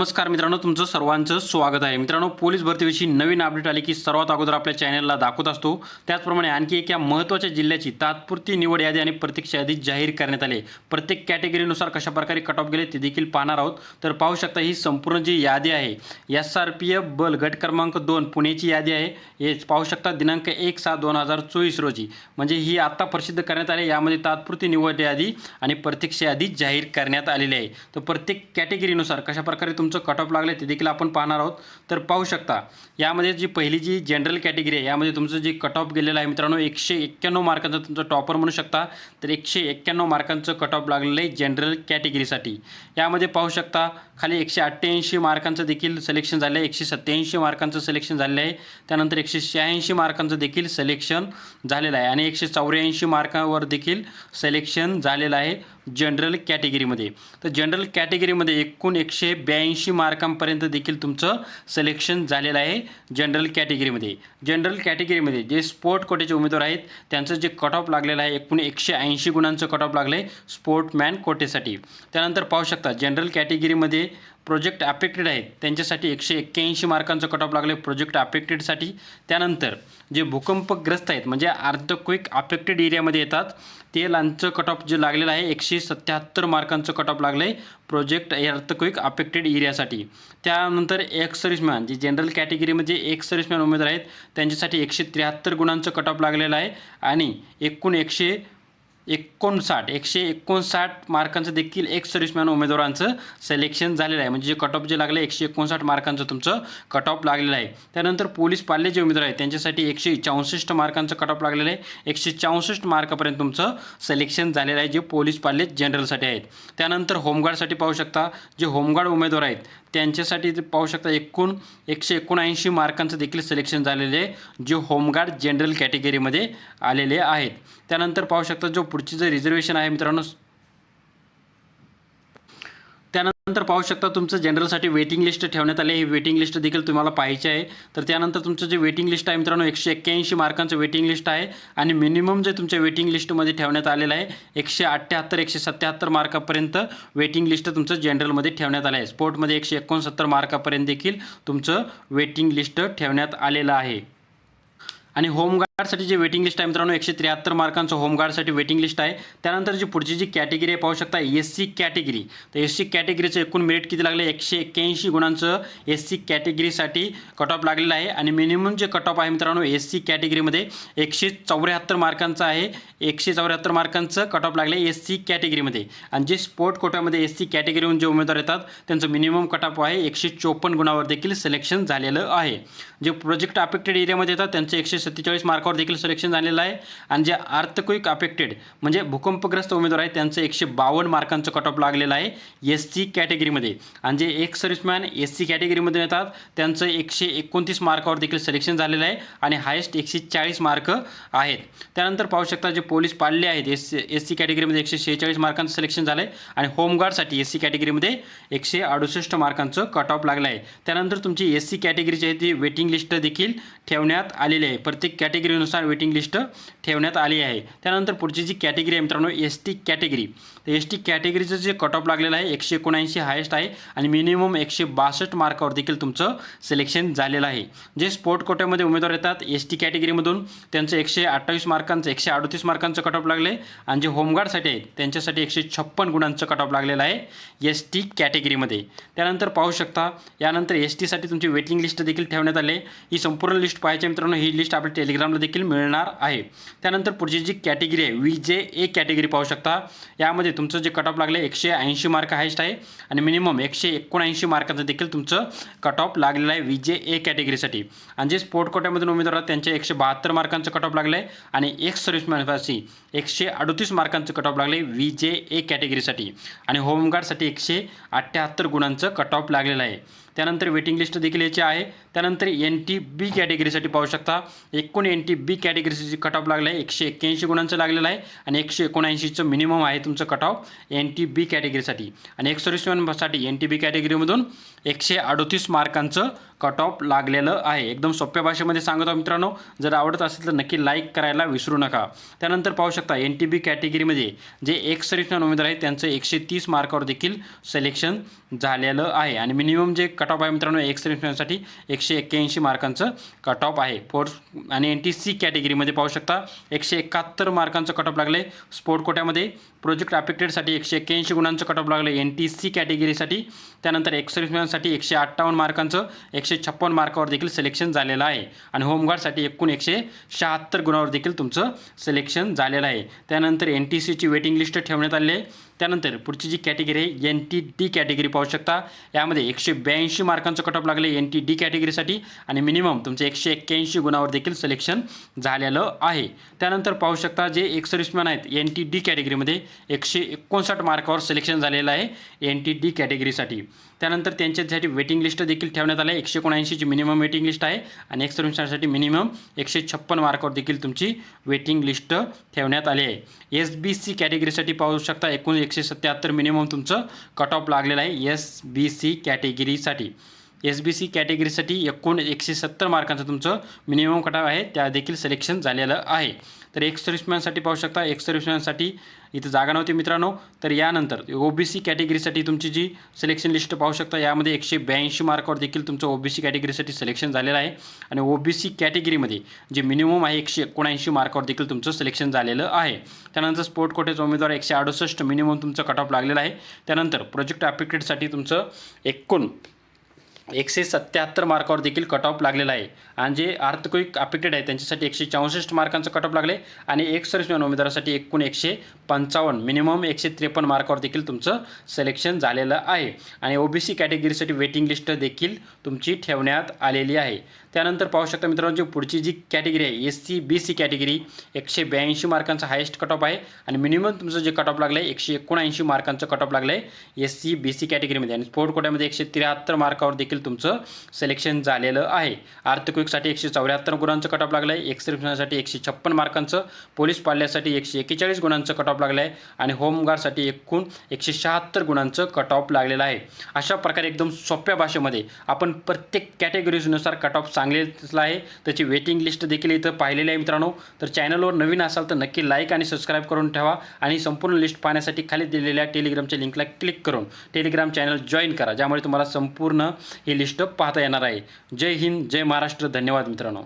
नमस्कार मित्रांनो तुमचं सर्वांचं स्वागत आहे. मित्रांनो पोलीस भरतीविषयी नवीन अपडेट आली की सर्वात अगोदर आपल्या चॅनलला दाखवत असतो. त्याचप्रमाणे आणखी एक या महत्त्वाच्या जिल्ह्याची तात्पुरती निवड यादी आणि प्रत्यक्ष यादी जाहीर करण्यात आली. प्रत्येक कॅटेगरीनुसार कशा प्रकारे कट ऑफ गेले ते देखील पाहणार आहोत. तर पाहू शकता ही संपूर्ण जी यादी आहे एस आर पी एफ बल गट क्रमांक दोन पुण्याची यादी आहे. हे पाहू शकता दिनांक एक सात दोन हजार चोवीस रोजी. म्हणजे ही आत्ता प्रसिद्ध करण्यात आली यामध्ये तात्पुरती निवड यादी आणि प्रत्यक्ष यादी जाहीर करण्यात आलेली आहे. तर प्रत्येक कॅटेगरीनुसार कशा प्रकारे तुमचं कट ऑफ आहे ते देखील आपण पाहणार आहोत. तर पाहू शकता यामध्ये जी पहिली जी जनरल कॅटेगरी आहे यामध्ये तुमचं जे कट ऑफ गेलेलं आहे मित्रांनो एकशे एक्क्याण्णव मार्कांचं तुमचं टॉपर म्हणू शकता. तर एकशे एक्क्याण्णव मार्कांचं कट ऑफ लागलेलं आहे जनरल कॅटेगरीसाठी यामध्ये पाहू शकता खाली एकशे अठ्ठ्याऐंशी मार्कांचं देखील सिलेक्शन झालं आहे एकशे सत्त्याऐंशी मार्कांचं सिलेक्शन झालेलं आहे. त्यानंतर एकशे शहाऐंशी मार्कांचं देखील सिलेक्शन झालेलं आहे आणि एकशे चौऱ्याऐंशी मार्कावर देखील सिलेक्शन झालेलं आहे. जनरल कॅटेगरीमध्ये तर जनरल कॅटेगरीमध्ये एकूण एकशे ब्याऐंशी मार्कांपर्यंत देखील तुमचं सिलेक्शन झालेलं आहे जनरल कॅटेगरीमध्ये जनरल कॅटेगरीमध्ये जे स्पोर्ट कोटेचे उमेदवार आहेत त्यांचं जे कट ऑफ लागलेलं आहे एकूण एकशे ऐंशी गुणांचं कट ऑफ लागलं आहे स्पोर्टमॅन कोटेसाठी त्यानंतर पाहू शकता जनरल कॅटेगरीमध्ये प्रोजेक्ट अफेक्टेड आहेत त्यांच्यासाठी एकशे एक्क्याऐंशी मार्कांचं कट ऑफ लागले प्रोजेक्ट अफेक्टेडसाठी त्यानंतर जे भूकंपग्रस्त आहेत म्हणजे अर्थक्विक अफेक्टेड एरियामध्ये येतात ते लांचं कट ऑफ जे लागलेलं आहे एकशे सत्याहत्तर मार्कांचं कट ऑफ लागलं आहे प्रोजेक्ट अर्थक्विक अफेक्टेड एरियासाठी त्यानंतर एक्स सर्व्हिसमॅन जे जनरल कॅटेगरीमध्ये एक सर्व्हिसमॅन उमेदवार आहेत त्यांच्यासाठी एकशे त्र्याहत्तर गुणांचं कट ऑफ लागलेलं आहे. आणि एकूण एकशे एकोणसाठ एकशे एकोणसाठ मार्कांचं देखील एक सर्व्हिसमॅन उमेदवारांचं सिलेक्शन झालेलं आहे. म्हणजे जे कट ऑफ जे लागलं आहे एकशे एकोणसाठ मार्कांचं तुमचं कट ऑफ लागलेलं आहे. त्यानंतर पोलीस पाल्य जे उमेदवार आहेत त्यांच्यासाठी एकशे चौसष्ट मार्कांचं कट ऑफ लागलेलं आहे. एकशे चौसष्ट मार्कापर्यंत तुमचं सिलेक्शन झालेलं आहे जे पोलीस पाल्य जनरलसाठी आहेत. त्यानंतर होमगार्डसाठी पाहू शकता जे होमगार्ड उमेदवार आहेत त्यांच्यासाठी ते पाहू शकता एकूण एकशे एकोणऐंशी मार्कांचं देखील सिलेक्शन झालेले आहे जे होमगार्ड जनरल कॅटेगरीमध्ये आलेले आहेत. त्यानंतर पाहू शकता जो पुढची जे रिझर्वेशन आहे मित्रांनो त्यानंतर पाहू शकता तुमचं जनरलसाठी वेटिंग लिस्ट ठेवण्यात आली. ही वेटिंग लिस्ट देखील तुम्हाला पाहायचे आहे. तर त्यानंतर तुमचं जे वेटिंग लिस्ट आहे मित्रांनो एकशे एक्क्याऐंशी मार्कांचं वेटिंग लिस्ट आहे. आणि मिनिमम जे तुमच्या वेटिंग लिस्टमध्ये ठेवण्यात आलेलं आहे एकशे अठ्ठ्याहत्तर एकशे सत्त्याहत्तर मार्कापर्यंत वेटिंग लिस्ट तुमचं जनरलमध्ये ठेवण्यात आलं आहे. स्पोर्टमध्ये एकशे एकोणसत्तर मार्कापर्यंत देखील तुमचं वेटिंग लिस्ट ठेवण्यात आलेलं आहे. आणि होमगार्डसाठी जे वेटिंग लिस्ट आहे मित्रांनो एकशे त्र्याहत्तर मार्कांचं होमगार्डसाठी वेटिंग लिस्ट आहे. त्यानंतर जी पुढची जी कॅटेगरी आहे पाहू शकता एस सी कॅटेगरी तर एस सी कॅटेगरीचं एकूण मेरिट किती लागलं? एकशे एक्क्याऐंशी गुणांचं एस सी कॅटेगरीसाठी कट ऑफ लागलेलं आहे. आणि मिनिमम जे कट ऑफ आहे मित्रांनो एस सी कॅटेगरीमध्ये एकशे चौऱ्याहत्तर मार्कांचं आहे. एकशे चौऱ्याहत्तर मार्कांचं कट ऑफ लागले एस सी कॅटेगरीमध्ये आणि जे स्पोर्ट कोट्यामध्ये एस सी कॅटेगरीहून जे उमेदवार येतात त्यांचं मिनिमम कट ऑफ आहे एकशे चोपन्न गुणावर देखील सिलेक्शन झालेलं आहे. जे प्रोजेक्ट अफेक्टेड एरियामध्ये येतात त्यांचे एकशे सत्तेचाळीस मार्क मार्कावर देखील सिलेक्शन झालेलं आहे. आणि जे आर्थक्विक अफेक्टेड म्हणजे भूकंपग्रस्त उमेदवार आहेत त्यांचं एकशे बावन्न मार्कांचं कट ऑफ लागलेलं आहे एस सी कॅटेगरीमध्ये आणि जे एक सर्व्हिसमॅन एस सी कॅटेगरीमध्ये येतात त्यांचं एकशे एकोणतीस मार्कावर देखील सिलेक्शन झालेलं आहे आणि हायेस्ट एकशे चाळीस मार्क आहेत. त्यानंतर पाहू शकता जे पोलीस पाळले आहेत एस एस सी कॅटेगरीमध्ये एकशे शेहेचाळीस मार्कांचं सिलेक्शन झालं आहे आणि होमगार्डसाठी एस सी कॅटेगरीमध्ये एकशे अडुसष्ट मार्कांचं कट ऑफ लागलं आहे. त्यानंतर तुमची एस सी कॅटेगरीची आहे ती वेटिंग लिस्ट देखील ठेवण्यात आलेली आहे. प्रत्येक कॅटेगरीनुसार वेटिंग लिस्ट ठेवण्यात आली आहे. त्यानंतर पुढची जी कॅटेगरी आहे मित्रांनो एस टी कॅटेगरी तर एस टी कॅटेगरीचं जे कट ऑफ लागलेलं आहे एकशे एकोणऐंशी हायेस्ट आहे आणि मिनिमम एकशे बासष्ट मार्कावर देखील तुमचं सिलेक्शन झालेलं आहे. जे स्पोर्ट कोट्यामध्ये उमेदवार येतात एस टी कॅटेगरीमधून त्यांचं एकशे अठ्ठावीस मार्कांचं एकशे अडतीस मार्कांचं कट ऑफ लागले आणि जे होमगार्डसाठी आहेत त्यांच्यासाठी एकशे छप्पन गुणांचं कट ऑफ लागलेलं आहे एस टी कॅटेगरीमध्ये त्यानंतर पाहू शकता यानंतर एस टीसाठी तुमची वेटिंग लिस्ट देखील ठेवण्यात आली ही संपूर्ण लिस्ट पाहायची मित्रांनो ही लिस्ट आपल्या टेलिग्रामला देखील देखील मिळणार आहे. त्यानंतर पुढची जी कॅटेगरी आहे वी जे ए कॅटेगरी पाहू शकता. यामध्ये तुमचं जे कट ऑफ लागले एकशे ऐंशी मार्क हायस्ट आहे आणि मिनिमम एकशे एकोणऐंशी मार्काचं देखील तुमचं कट ऑफ लागलेलं आहे वी जे ए कॅटेगरीसाठी आणि जे स्पोर्ट कोट्यामधून उमेदवार आहेत त्यांचे एकशे बहात्तर मार्कांचं कट ऑफ लागलं आहे आणि एक सर्व्हिसमॅनसाठी एकशे अडतीस मार्कांचं कट ऑफ लागले वी जे ए कॅटेगरीसाठी आणि होमगार्डसाठी एकशे अठ्ठ्याहत्तर गुणांचं कट ऑफ लागलेलं आहे. त्यानंतर वेटिंग लिस्ट देखील याची आहे. त्यानंतर एन टी बी कॅटेगरीसाठी पाहू शकता. एकूण एन टी बी कॅटेगरीची कट ऑफ लागलं आहे. एकशे एक्क्याऐंशी गुणांचं लागलेलं आहे आणि एकशे एकोणऐंशीचं मिनिमम आहे तुमचं cut off N T B कॅटेगरीसाठी आणि एक एन टी बी कॅटेगरीमधून एकशे अडतीस मार्कांचं कट ऑफ लागलेलं आहे. एकदम सोप्या भाषेमध्ये सांगत आहोत मित्रांनो जर आवडत असेल तर नक्की लाईक करायला विसरू नका. त्यानंतर पाहू शकता एन टी बी कॅटेगरीमध्ये जे एक सर्विसमॅन उमेदवार आहेत त्यांचं एकशे तीस मार्कावर देखील सिलेक्शन झालेलं आहे. आणि मिनिमम जे कट ऑफ आहे मित्रांनो एक सर्विसमॅनसाठी एकशे एक्क्याऐंशी मार्कांचं कट ऑफ आहे. फोर्स आणि एन टी सी कॅटेगरीमध्ये पाहू शकता एकशे एकाहत्तर मार्कांचं कट ऑफ लागले स्पोर्ट कोट्यामध्ये प्रोजेक्ट अफेक्टेडसाठी एकशे एक्क्याऐंशी गुणांचं कट ऑफ लागलं एन टी सी कॅटेगरीसाठी त्यानंतर एक्सर्विसमॅनसाठी एकशे अठ्ठावन्न मार्कांचं एकशे छप्पन मार्कावर देखील सिलेक्शन झालेलं आहे. आणि होमगार्डसाठी एकूण एकशे शहात्तर गुणावर देखील तुमचं सिलेक्शन झालेलं आहे. त्यानंतर एन टी सीची वेटिंग लिस्ट ठेवण्यात आली आहे. त्यानंतर पुढची जी कॅटेगरी आहे एन टी डी कॅटेगरी पाहू शकता. यामध्ये एकशे ब्याऐंशी मार्कांचं कट ऑफ लागले एन टी डी कॅटेगरीसाठी आणि मिनिमम तुमचं एकशे एक्क्याऐंशी गुणावर देखील सिलेक्शन झालेलं आहे. त्यानंतर पाहू शकता जे एक सर्व्हिसमॅन आहेत एन टी डी कॅटेगरीमध्ये एकशे एकोणसाठ मार्कावर सिलेक्शन झालेलं आहे एन टी डी कॅटेगरीसाठी. त्यानंतर त्यांच्यासाठी वेटिंग लिस्ट देखील ठेवण्यात आलं आहे. एकशे एकोणऐंशीची मिनिमम वेटिंग लिस्ट आहे आणि एक सर्व्हिससाठी मिनिमम एकशे छप्पन मार्कावर देखील तुमची वेटिंग लिस्ट ठेवण्यात आली आहे. एस बी सी कॅटेगरीसाठी पाहू शकता एकूण एकशे सत्याहत्तर मिनिमम तुमचं कट ऑफ लागलेलं आहे. एस बी सी कॅटेगरीसाठी एस बी सी कॅटेगरीसाठी एकूण एकशे सत्तर मार्कांचं तुमचं मिनिमम कटाव आहे. त्या देखील सिलेक्शन झालेलं आहे. तर एक सर्व्हिसमॅनसाठी पाहू शकता. एक सर्व्हिसमॅनसाठी इथं जागा नव्हती मित्रांनो. तर यानंतर ओ बी सी कॅटेगरीसाठी तुमची जी सिलेक्शन लिस्ट पाहू शकता यामध्ये एकशे ब्याऐंशी मार्कावर देखील तुमचं ओ बी सी कॅटेगरीसाठी सिलेक्शन झालेलं आहे. आणि ओ बी सी कॅटेगरीमध्ये जे मिनिमम आहे एकशे एकोणऐंशी मार्कावर देखील तुमचं सिलेक्शन झालेलं आहे. त्यानंतर स्पोर्ट कोटेचा उमेदवार एकशे अडुसष्ट मिनिमम तुमचं कट ऑफ लागलेलं आहे. त्यानंतर प्रोजेक्ट ॲप्लिकेटसाठी तुमचं एकूण एकशे सत्याहत्तर मार्कावर देखील कट ऑफ लागलेला आहे. आणि जे अर्थक्विक अफेक्टेड आहे त्यांच्यासाठी एकशे चौसष्ट मार्कांचं कट ऑफ लागले. आणि एक सर्व्हिसमॅन उमेदवारासाठी एकूण एकशे पंचावन्न मिनिमम एकशे त्रेपन्न मार्कावर देखील तुमचं सिलेक्शन झालेलं आहे. आणि ओ बी सी कॅटेगरीसाठी वेटिंग लिस्ट देखील तुमची ठेवण्यात आलेली आहे. त्यानंतर पाहू शकता मित्रांनो जी पुढची जी कॅटेगरी आहे S C B C category एकशे ब्याऐंशी मार्कांचं हायेस्ट कट ऑफ आहे. आणि मिनिमम तुमचं जे कट ऑफ लागलं आहे एकशे एकोणऐंशी मार्कांचं कट ऑफ लागलं आहे एस सी बी सी कॅटेगरीमध्ये आणि स्पोर्ट कोट्यामध्ये एकशे त्र्याहत्तर मार्कावर देखील तुमचं सिलेक्शन झालेलं आहे. आर्थिकविकसाठी एकशे चौऱ्याहत्तर गुणांचं कट ऑफ लागलं आहे एक्सरिप्शनसाठी एकशे छप्पन मार्कांचं. पोलीस पाल्यासाठी एकशे एक्केचाळीस गुणांचं कट ऑफ लागलं आहे आणि होमगार्डसाठी एकूण एकशे शहात्तर गुणांचं कट ऑफ लागलेलं आहे. अशा प्रकारे एकदम सोप्या भाषेमध्ये आपण प्रत्येक कॅटेगरीजनुसार कट ऑफ आहे. त्याची वेटिंग लिस्ट देखील इथं पाहिलेली आहे मित्रांनो. तर चॅनलवर नवीन असाल तर नक्की लाईक आणि सबस्क्राईब करून ठेवा. आणि संपूर्ण लिस्ट पाहण्यासाठी खाली दिलेल्या टेलिग्रामच्या लिंकला क्लिक करून टेलिग्राम चॅनल जॉईन करा. ज्यामुळे तुम्हाला संपूर्ण ही लिस्ट पाहता येणार आहे. जय हिंद जय महाराष्ट्र. धन्यवाद मित्रांनो.